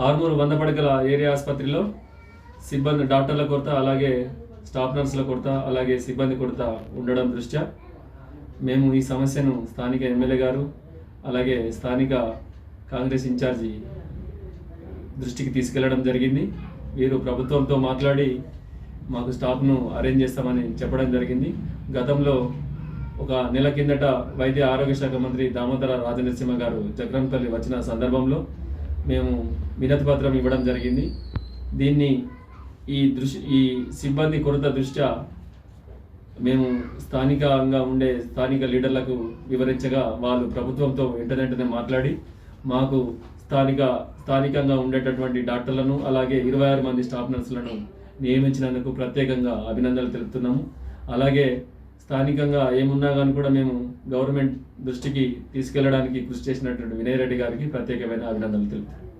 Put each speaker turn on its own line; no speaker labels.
ఆర్మూరు వంద పడకల ఏరియా ఆసుపత్రిలో సిబ్బంది డాక్టర్ల కొరత అలాగే స్టాఫ్ నర్సుల కొరత అలాగే సిబ్బంది కొరత ఉండడం దృష్ట్యా మేము ఈ సమస్యను స్థానిక ఎమ్మెల్యే గారు అలాగే స్థానిక కాంగ్రెస్ ఇన్ఛార్జి దృష్టికి తీసుకెళ్ళడం జరిగింది. వీరు ప్రభుత్వంతో మాట్లాడి మాకు స్టాఫ్ను అరేంజ్ చేస్తామని చెప్పడం జరిగింది. గతంలో ఒక నెల కిందట వైద్య ఆరోగ్య శాఖ మంత్రి దామోదర రాజనరసింహ గారు చక్రంపల్లి వచ్చిన సందర్భంలో మేము వినతిపత్రం ఇవ్వడం జరిగింది. దీన్ని ఈ దృష్టి ఈ సిబ్బంది కొరత దృష్ట్యా మేము స్థానికంగా ఉండే స్థానిక లీడర్లకు వివరించగా వాళ్ళు ప్రభుత్వంతో వెంటనే మాట్లాడి మాకు స్థానిక స్థానికంగా ఉండేటటువంటి డాక్టర్లను అలాగే ఇరవై ఆరు మంది స్టాఫ్ నర్సులను నియమించినందుకు ప్రత్యేకంగా అభినందనలు తెలుపుతున్నాము. అలాగే స్థానికంగా ఏమున్నా కానీ కూడా మేము గవర్నమెంట్ దృష్టికి తీసుకెళ్ళడానికి కృషి చేసినటువంటి వినయ్ రెడ్డి గారికి ప్రత్యేకమైన అభినందనలు తెలుపుతున్నాము